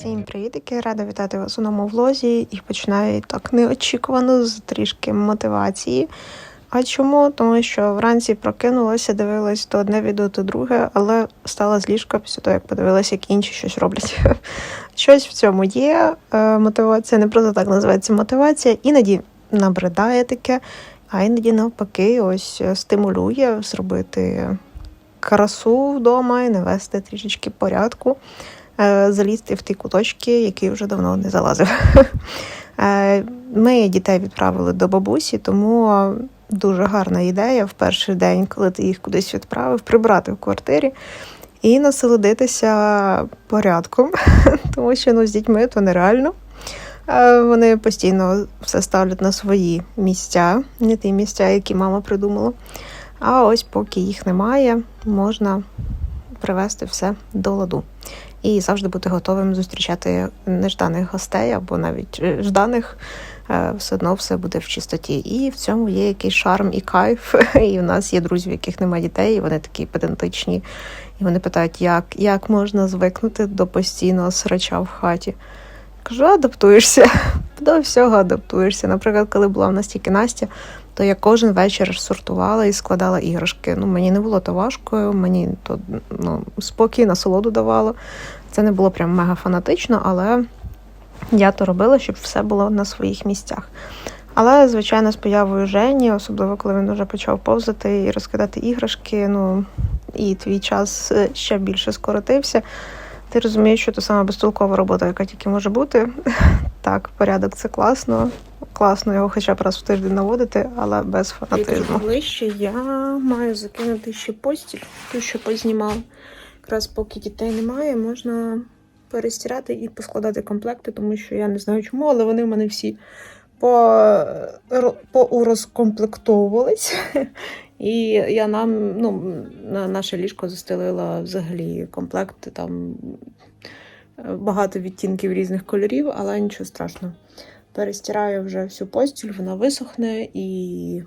Всім привітики! Рада вітати вас у новому влозі і починаю так неочікувано з трішки мотивації. А чому? Тому що вранці прокинулася, дивилась то одне відео, то друге, але стала з ліжка після того, як подивилася, як інші щось роблять. Щось в цьому є. Е, Мотивація не просто так називається мотивація. Іноді набридає таке, а іноді навпаки, ось е, стимулює зробити красу вдома і навести трішечки порядку залізти в ті куточки, які вже давно не залазив. Е, Ми дітей відправили до бабусі, тому дуже гарна ідея в перший день, коли ти їх кудись відправив, прибрати в квартирі і насолодитися порядком, тому що ну, з дітьми то нереально. Е, Вони постійно все ставлять на свої місця, не ті місця, які мама придумала. А ось поки їх немає, можна привести все до ладу. І завжди бути готовим зустрічати нежданих гостей або навіть е, жданих. Е, Все одно все буде в чистоті. І в цьому є якийсь шарм і кайф. І в нас є друзі, в яких немає дітей, і вони такі педантичні. І вони питають, як, як можна звикнути до постійного срача в хаті. Кажу, адаптуєшся. До всього адаптуєшся. Наприклад, коли була в нас тільки Настя, то я кожен вечір сортувала і складала іграшки. Ну, мені не було то важко, мені то ну, спокій, насолоду давало. Це не було прям мега фанатично, але я то робила, щоб все було на своїх місцях. Але, звичайно, з появою Жені, особливо коли він вже почав повзати і розкидати іграшки, ну і твій час е, ще більше скоротився. Ти розумієш, що це саме безтолкова робота, яка тільки може бути. Так, порядок це класно. Класно його хоча б раз в тиждень наводити, але без фанатизму. Ближче я маю закинути ще постіль, ту, що познімав. Якраз поки дітей немає, можна перестирати і поскладати комплекти, тому що я не знаю чому, але вони в мене всі по, поурозкомплектовувались. І я нам, ну, на наше ліжко застелила взагалі комплект, там багато відтінків різних кольорів, але нічого страшного. Перестираю вже всю постіль, вона висохне і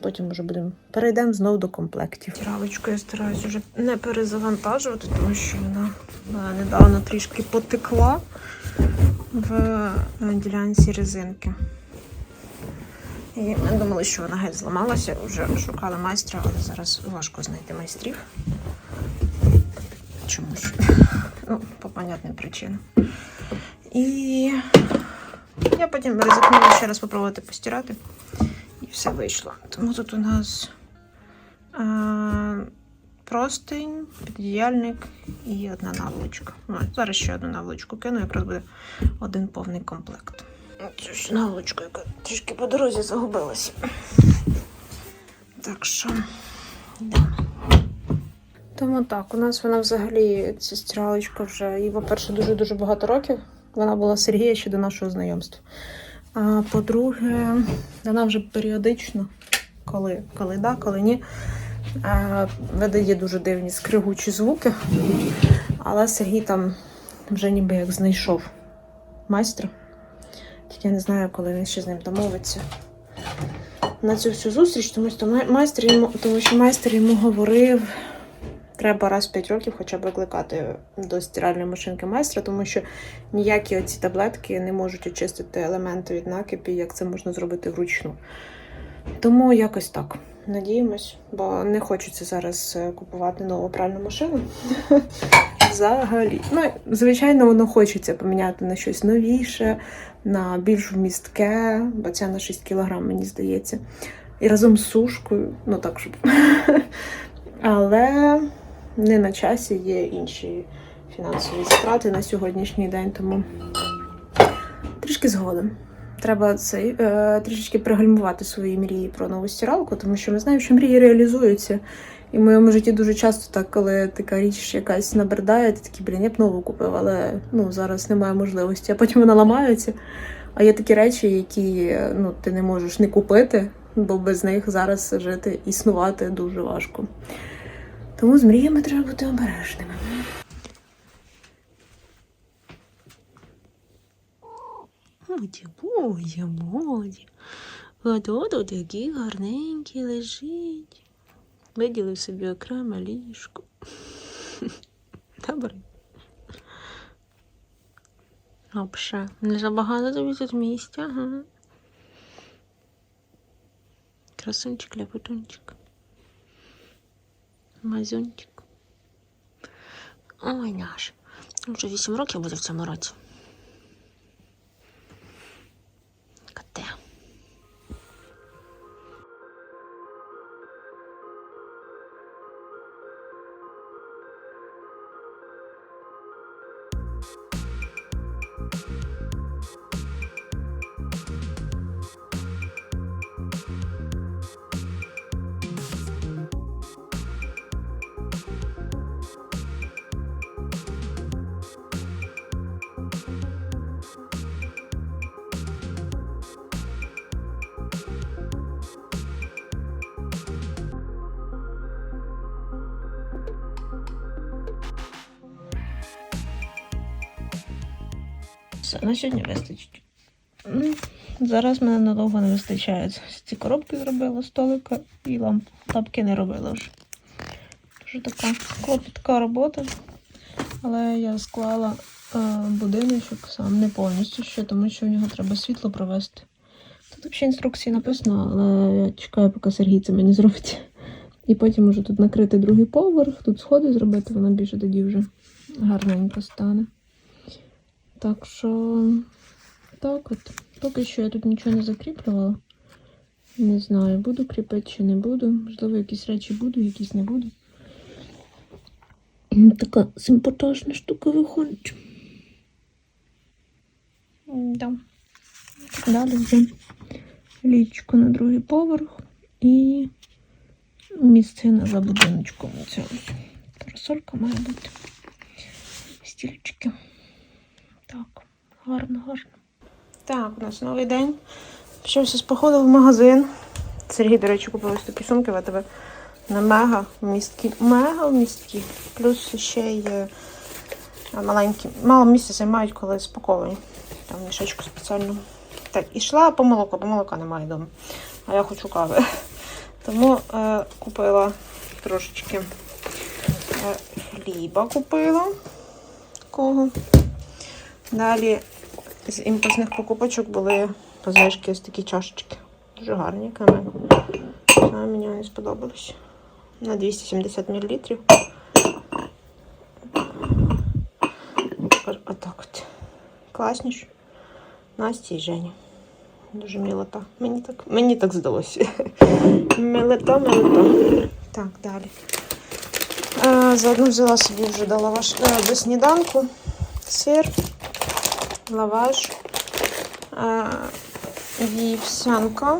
потім вже будемо перейдемо знову до комплектів. Травочку я стараюсь вже не перезавантажувати, тому що вона вона недавно трішки потекла в ділянці резинки. І ми думали, що вона геть зламалася, вже шукали майстра, але зараз важко знайти майстрів. Чомусь. Ну, по понятним причинам. І я потім ризикнула ще раз спробувати постирати. І все вийшло. Тому тут у нас а, простинь, піддіяльник і одна наволочка. Ну, зараз ще одну наволочку кину, якраз буде один повний комплект. Цю ж наволочку, яка трішки по дорозі загубилася. Так що, да. Тому так, у нас вона взагалі, ця стиралочка вже, їй, по-перше, дуже-дуже багато років. Вона була Сергія ще до нашого знайомства. А по-друге, вона вже періодично, коли, коли да, коли ні, а, видає дуже дивні скригучі звуки. Але Сергій там вже ніби як знайшов майстра. Тільки я не знаю, коли він ще з ним домовиться на цю всю зустріч, тому що майстер йому, тому що майстер йому говорив, треба раз в 5 років хоча б викликати до стиральної машинки майстра, тому що ніякі оці таблетки не можуть очистити елементи від накипі, як це можна зробити вручну. Тому якось так. Надіємось, бо не хочеться зараз е, купувати нову пральну машину. Взагалі. Ну, звичайно, воно хочеться поміняти на щось новіше, на більш вмістке, бо ця на 6 кг, мені здається. І разом з сушкою, ну так, щоб. Але не на часі є інші фінансові страти на сьогоднішній день, тому трішки згодом. Треба цей е, трішечки пригальмувати свої мрії про нову стиралку, тому що ми знаємо, що мрії реалізуються. І в моєму житті дуже часто так, коли така річ якась набридає, ти такий, блін, я б нову купив, але ну, зараз немає можливості. А потім вона ламається. А є такі речі, які ну, ти не можеш не купити, бо без них зараз жити, існувати дуже важко. Тому з мріями треба бути обережними. Моді, моді, моді. А тут такий гарненький лежить. Виділив собі окреме ліжко. Добре. Вообще, не забагато тобі тут місця, ага. Красунчик, ляпотунчик. Мазюнчик. Ой, наш. Вже 8 років буде в цьому році. Все, на сьогодні вистачить. Зараз мене надовго не вистачає. Ці коробки зробила, столика і ламп. Лапки не робила вже. Дуже така клопітка робота. Але я склала е, будиночок сам не повністю ще, тому що в нього треба світло провести. Тут взагалі інструкції написано, але я чекаю, поки Сергій це мені зробить. І потім можу тут накрити другий поверх, тут сходи зробити, воно більше тоді вже гарненько стане. Так що, так от. Поки що я тут нічого не закріплювала. Не знаю, буду кріпити чи не буду. Можливо, якісь речі буду, якісь не буду. Така симпатажна штука виходить. Да. Далі вже лічко на другий поверх і місцина за будиночком. Парасолька має бути. Стільчики. Так, гарно, гарно. Так, у нас новий день. Почався з походу в магазин. Сергій, до речі, купив ось такі сумки в АТБ на мега вмісткі. Мега вмісткі. Плюс ще й е, маленькі. Мало місця займають, коли спаковані. Там мішечку спеціально. Так, і йшла по молоку, бо молока немає вдома. А я хочу кави. Тому е, купила трошечки е, хліба купила. Такого. Далі з імпульсних покупочок були позначки ось такі чашечки. Дуже гарні. Саме мені вони сподобались. На 270 мл. Отак от. Класні ж. Насті і Жені. Дуже милота. Мені так, мені так здалося. Милота, милота. Так, далі. Е, заодно взяла собі вже до, лаваш, е, до сніданку сир, лаваш, е, вівсянка.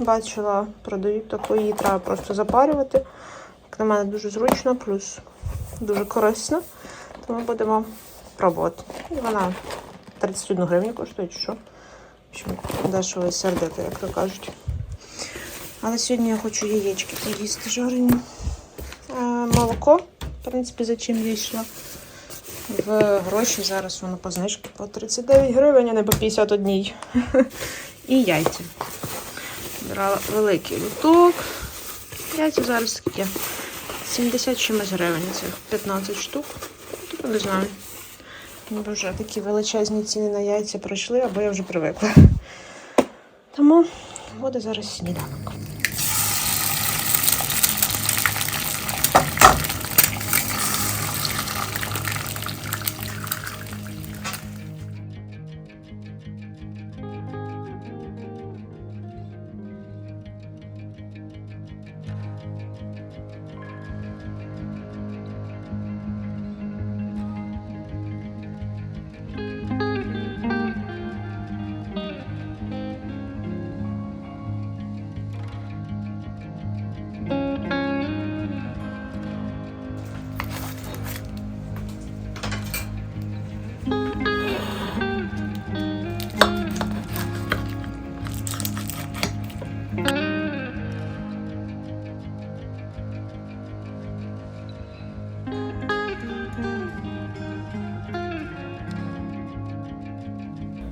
Бачила, продають таку, її треба просто запарювати. Як на мене дуже зручно, плюс дуже корисно. Тому будемо пробувати. І вона 31 гривню коштує, чи що. В общем, дешево і сердито, як то кажуть. Але сьогодні я хочу яєчки поїсти жарені. Е, молоко, в принципі, за чим я йшла. В гроші зараз воно по знижці по 39 гривень, а не по 51. І яйця. Брала великий луток. Яйця зараз такі 70 чимось гривень, це 15 штук. Тобто не знаю. Бо вже такі величезні ціни на яйця пройшли, або я вже привикла. Тому буде зараз сніданок.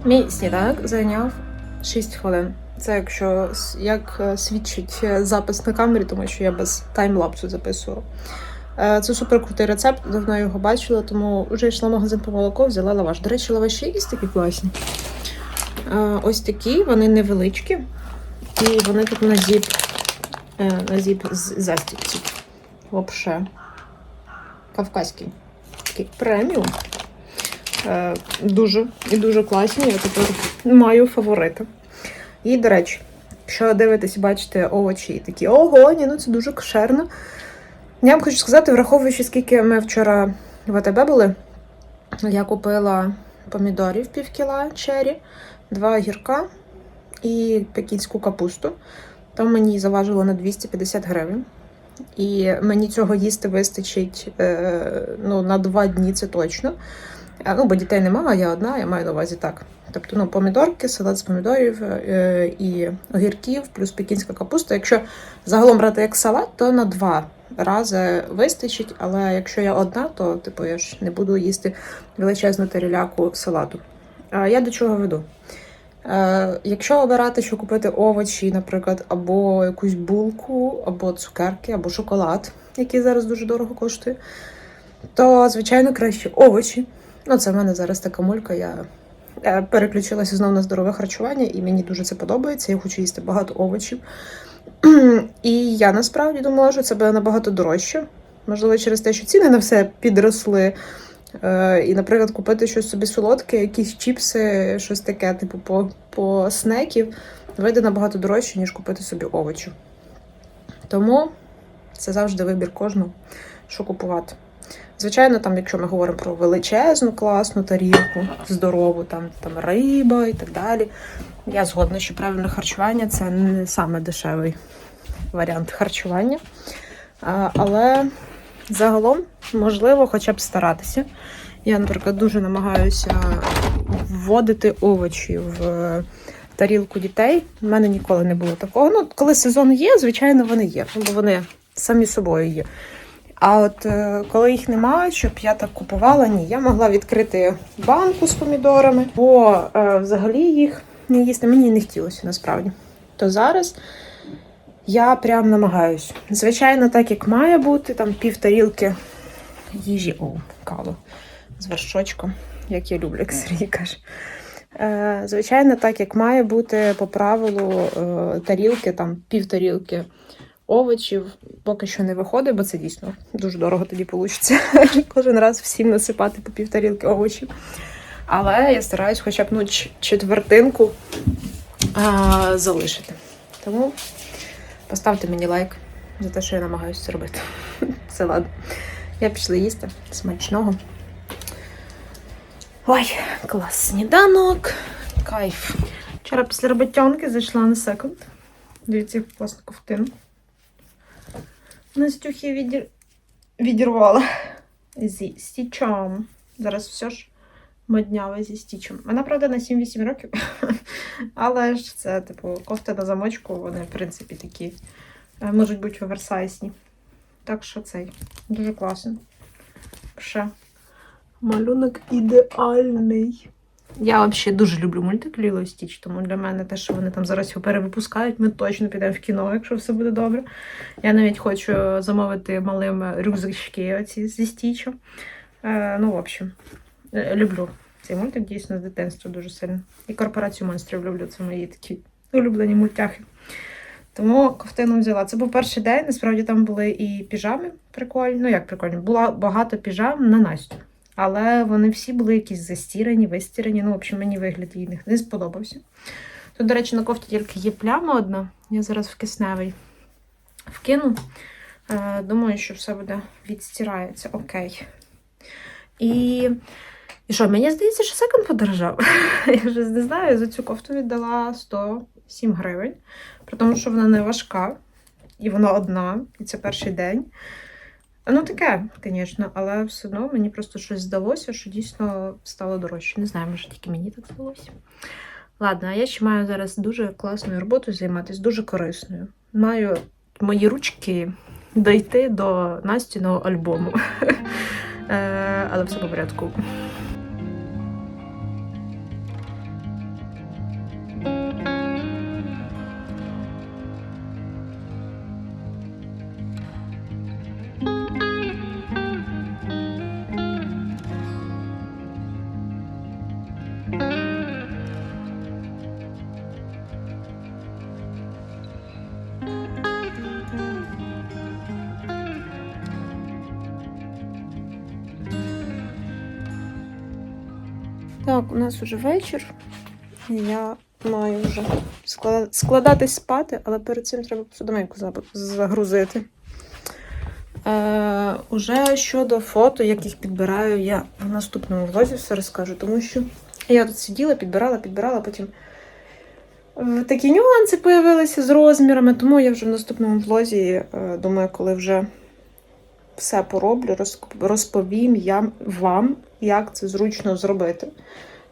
Мій сніданок зайняв 6 хвилин. Це якщо як е, свідчить е, запис на камері, тому що я без таймлапсу записувала. Е, Це супер крутий рецепт, давно його бачила, тому вже йшла в магазин по молоко, взяла лаваш. До речі, лаваші якісь такі класні. Ось такі, вони невеличкі. І вони тут на зіп, на зіп з застібці. Вообще. Кавказький. Такий преміум. Е, Дуже і дуже класні. Я тепер маю фаворити. І, до речі, якщо дивитесь бачите овочі і такі, ого, ні, ну це дуже кошерно. Я вам хочу сказати, враховуючи, скільки ми вчора в АТБ були, я купила помідорів пів кіла чері, два огірка і пекінську капусту. Там мені заважило на 250 гривень. І мені цього їсти вистачить е, ну, на два дні, це точно. Ну, бо дітей немає, я одна, я маю на увазі так. Тобто, ну, помідорки, салат з помідорів е, і огірків, плюс пекінська капуста. Якщо загалом брати як салат, то на два рази вистачить. Але якщо я одна, то типу я ж не буду їсти величезну таріляку салату. Я до чого веду? Е, якщо обирати, що купити овочі, наприклад, або якусь булку, або цукерки, або шоколад, який зараз дуже дорого коштує, то, звичайно, краще овочі. Ну, це в мене зараз така мулька. Я переключилася знову на здорове харчування, і мені дуже це подобається. Я хочу їсти багато овочів. І я насправді думала, що це буде набагато дорожче. Можливо, через те, що ціни на все підросли. Е, І, наприклад, купити щось собі солодке, якісь чіпси, щось таке, типу, по, по снеків, вийде набагато дорожче, ніж купити собі овочі. Тому це завжди вибір кожного, що купувати. Звичайно, там, якщо ми говоримо про величезну класну тарілку, здорову, там, там риба і так далі. Я згодна, що правильне харчування це не саме дешевий варіант харчування. Але загалом можливо хоча б старатися. Я, наприклад, дуже намагаюся вводити овочі в тарілку дітей. У мене ніколи не було такого. Ну, коли сезон є, звичайно, вони є, бо вони самі собою є. А от е, коли їх немає, щоб я так купувала, ні, я могла відкрити банку з помідорами, бо е, взагалі їх не їсти мені не хотілося насправді. То зараз я прям намагаюсь. Звичайно, так як має бути, там пів тарілки їжі, о, каву з вершочком, як я люблю, як Сергій каже. Е, Звичайно, так як має бути по правилу тарілки, там пів тарілки овочів, поки що не виходить, бо це дійсно дуже дорого тоді вийде. Кожен раз всім насипати по пів тарілки овочів. Але я стараюсь хоча б ну, четвертинку а, залишити. Тому поставте мені лайк за те, що я намагаюся це робити. Все ладно. Я пішла їсти. Смачного. Ой, клас сніданок. Кайф. Вчора після роботянки зайшла на секунд. Дивіться, класну ковтину. Настюхи відір... відірвала зі стічом. Зараз все ж модняве зі стічем. Вона, правда, на 7-8 років. Але ж це, типу, кофти на замочку, вони, в принципі, такі е, можуть бути оверсайзні. Так що цей дуже класно. Ще малюнок ідеальний. Я взагалі дуже люблю мультик Ліло і Стіч, тому для мене те, що вони там зараз його перевипускають, ми точно підемо в кіно, якщо все буде добре. Я навіть хочу замовити малим рюкзачки оці зі стічем. Е, ну, в общем, е, люблю цей мультик дійсно з дитинства дуже сильно. І корпорацію монстрів люблю. Це мої такі улюблені мультяхи. Тому ковтину взяла. Це був перший день. Насправді там були і піжами прикольні. Ну, як прикольні, було багато піжам на Настю. Але вони всі були якісь застірані, вистірані. Ну, в общем, мені вигляд їх не сподобався. Тут, до речі, на кофті тільки є пляма одна. Я зараз в кисневий вкину. Е, думаю, що все буде відстирається. Окей. І. І що, мені здається, що секонд подорожав. Я вже не знаю, за цю кофту віддала 107 гривень, при тому, що вона не важка, і вона одна, і це перший день. Ну, таке, звісно, але все одно мені просто щось здалося, що дійсно стало дорожче. Не знаю, може тільки мені так здалося. Ладно, а я ще маю зараз дуже класною роботою займатися, дуже корисною. Маю мої ручки дойти до Настіного альбому. Е, Але все по порядку. Нас уже вечір. Я маю вже склада- складатись спати, але перед цим треба посудомийку загрузити. Е, уже щодо фото, як їх підбираю, я в наступному влозі все розкажу, тому що я тут сиділа, підбирала, підбирала, потім е, такі нюанси появилися з розмірами, тому я вже в наступному влозі, е, думаю, коли вже все пороблю, розповім я вам, як це зручно зробити,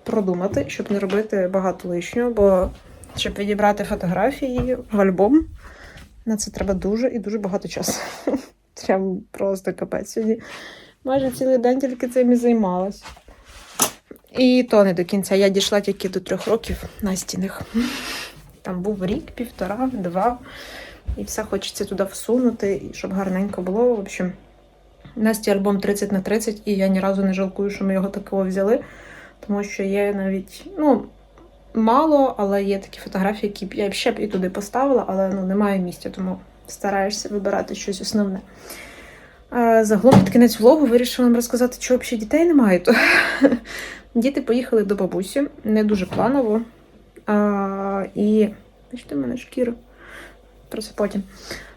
продумати, щоб не робити багато лишнього, бо щоб відібрати фотографії в альбом, на це треба дуже і дуже багато часу. Прям просто капець. Сьогодні майже цілий день тільки цим і займалась. І то не до кінця. Я дійшла тільки до трьох років на стінах. Там був рік, півтора, два. І все хочеться туди всунути, і щоб гарненько було. В общем, Насті альбом 30 на 30, і я ні разу не жалкую, що ми його такого взяли. Тому що є навіть, ну, мало, але є такі фотографії, які я ще б і туди поставила, але ну, немає місця, тому стараєшся вибирати щось основне. Загалом під кінець влогу вирішила вам розказати, чого взагалі дітей немає. То діти поїхали до бабусі, не дуже планово. А, і бачите, в мене шкіра. Про це потім.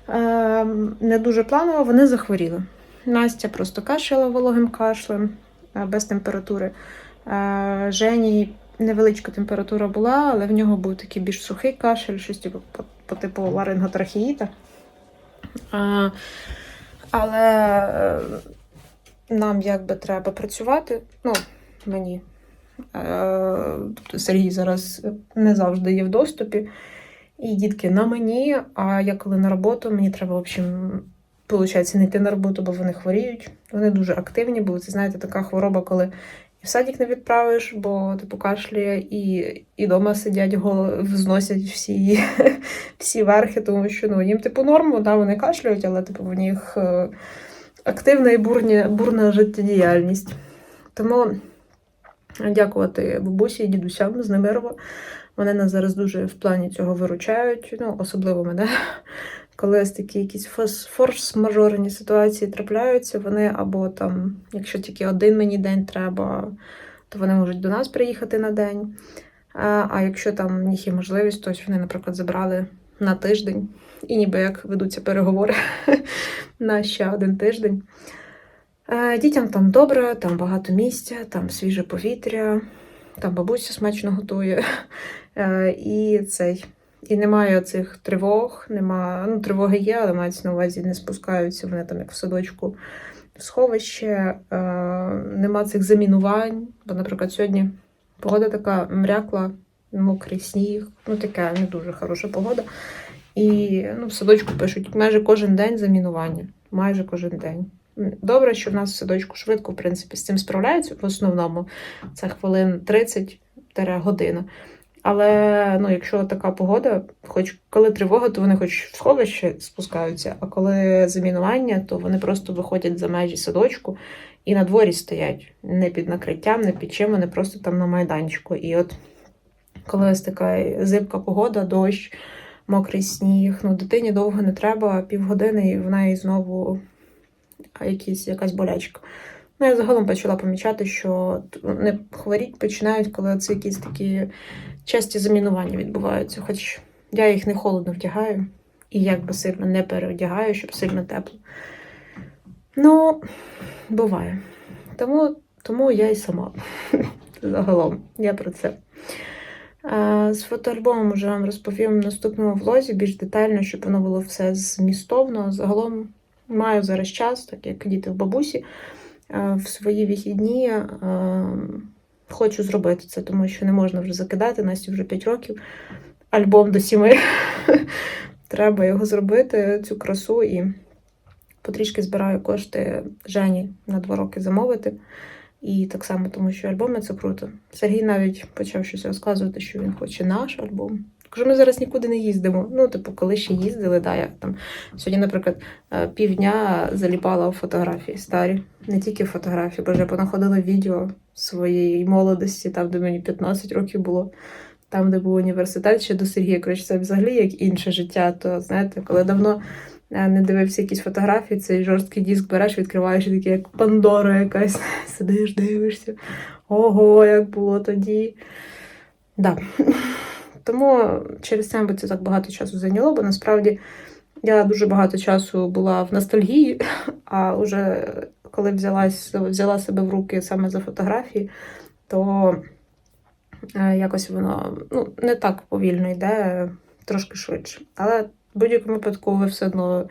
Е, не дуже планово, вони захворіли. Настя просто кашляла вологим кашлем без температури. Е, Жені невеличка температура була, але в нього був такий більш сухий кашель, щось типу, по, по типу ларинготрахеїта. А, але е, нам якби треба працювати. Ну, мені. Е, Тобто Сергій зараз не завжди є в доступі. І дітки на мені, а я коли на роботу, мені треба, в общем, виходить, не йти на роботу, бо вони хворіють. Вони дуже активні, бо це, знаєте, така хвороба, коли в садик не відправиш, бо типу кашляє, і, і дома сидять, голови зносять всі, всі верхи, тому що ну, їм типу норм, да, вони кашляють, але типу в них е, активна і бурні, бурна життєдіяльність. Тому дякувати бабусі і дідусям з Немирова. Вони нас зараз дуже в плані цього виручають, ну, особливо мене. Коли ось такі якісь форс-мажорні ситуації трапляються, вони або там, якщо тільки один мені день треба, то вони можуть до нас приїхати на день. А, якщо там в них є можливість, то ось вони, наприклад, забрали на тиждень, і ніби як ведуться переговори на ще один тиждень. Дітям там добре, там багато місця, там свіже повітря, там бабуся смачно готує. Е, І цей. І немає цих тривог, нема, ну, тривоги є, але мається на увазі не спускаються вони там як в садочку в сховище, е, нема цих замінувань. Бо, наприклад, сьогодні погода така мрякла, мокрий сніг, ну така не дуже хороша погода. І ну, в садочку пишуть майже кожен день замінування. Майже кожен день. Добре, що в нас в садочку швидко, в принципі, з цим справляються. В основному це хвилин 30 година. Але ну, якщо така погода, хоч коли тривога, то вони хоч в сховище спускаються, а коли замінування, то вони просто виходять за межі садочку і на дворі стоять не під накриттям, не під чим, вони просто там на майданчику. І от коли ось така зибка погода, дощ, мокрий сніг, ну дитині довго не треба, півгодини, і в неї знову якісь, якась болячка. Ну, я загалом почала помічати, що не хворіть починають, коли це якісь такі часті замінування відбуваються. Хоч я їх не холодно вдягаю і як би сильно не переодягаю, щоб сильно тепло. Ну, буває. Тому, тому я і сама. Загалом, я про це. З фотоальбомом вже вам розповім в наступному влозі більш детально, щоб воно було все змістовно. Загалом маю зараз час, так як діти в бабусі. Е, В свої вихідні е, хочу зробити це, тому що не можна вже закидати. Насті вже 5 років. Альбом до 7. Треба його зробити, цю красу, і потрішки збираю кошти Жені на 2 роки замовити. І так само, тому що альбоми це круто. Сергій навіть почав щось розказувати, що він хоче наш альбом. Кажу, ми зараз нікуди не їздимо. Ну, типу, коли ще їздили, да, я там сьогодні, наприклад, е, півдня заліпала фотографії старі, не тільки фотографії, бо вже понаходила відео своєї молодості, там, де мені 15 років було, там, де був університет, ще до Сергія. Коротше, це взагалі як інше життя. То знаєте, коли давно е, не дивився якісь фотографії, цей жорсткий диск береш, відкриваєш і такий, як Пандора якась. Сидиш, дивишся. ого, як було тоді. Да. Тому через це, мабуть, це так багато часу зайняло, бо насправді я дуже багато часу була в ностальгії, а вже коли взялась, взяла себе в руки саме за фотографії, то е, якось воно ну, не так повільно йде, трошки швидше. Але в будь-якому випадку ви все одно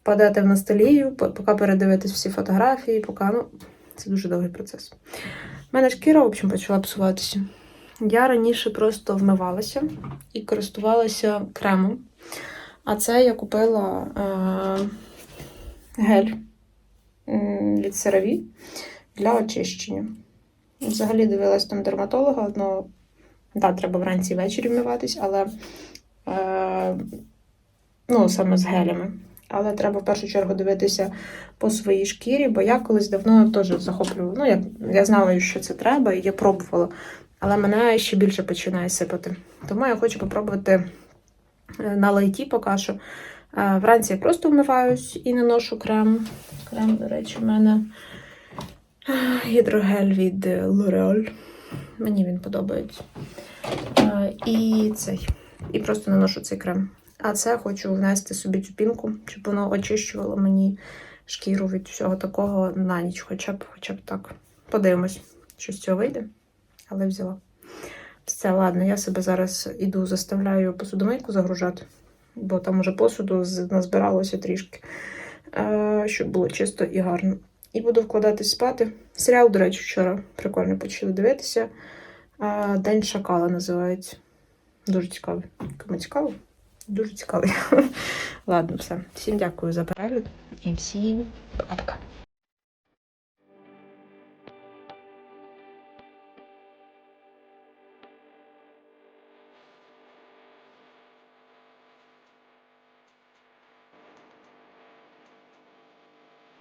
впадете в ностальгію, поки передивитесь всі фотографії, поки ну, це дуже довгий процес. У мене шкіра, в общем, почала псуватися. Я раніше просто вмивалася і користувалася кремом. А це я купила е, гель від CeraVe для очищення. Взагалі дивилась там дерматолога одного. Да, треба вранці і ввечері вмиватись, але е, ну, саме з гелями. Але треба в першу чергу дивитися по своїй шкірі, бо я колись давно теж захоплювала. Ну, я, я знала, що це треба, і я пробувала. Але мене ще більше починає сипати. Тому я хочу попробувати е, на лайті поки що. Е, Вранці я просто вмиваюсь і не ношу крем. Крем, до речі, в мене е, гідрогель від L'Oreal. Мені він подобається. І цей. І просто наношу цей крем. А це хочу внести собі цю пінку, щоб воно очищувало мені шкіру від всього такого на ніч, хоча б, хоча б так. Подивимось, що з цього вийде. Але взяла. Все, ладно, я себе зараз іду, заставляю посудомийку загружати, бо там уже посуду назбиралося трішки, е, щоб було чисто і гарно. І буду вкладатись спати. Серіал, до речі, вчора прикольно почали дивитися. Е, День шакала називається. Дуже цікавий. Кому цікаво? Дуже цікавий. Ладно, все. Всім дякую за перегляд і всім пока-пока.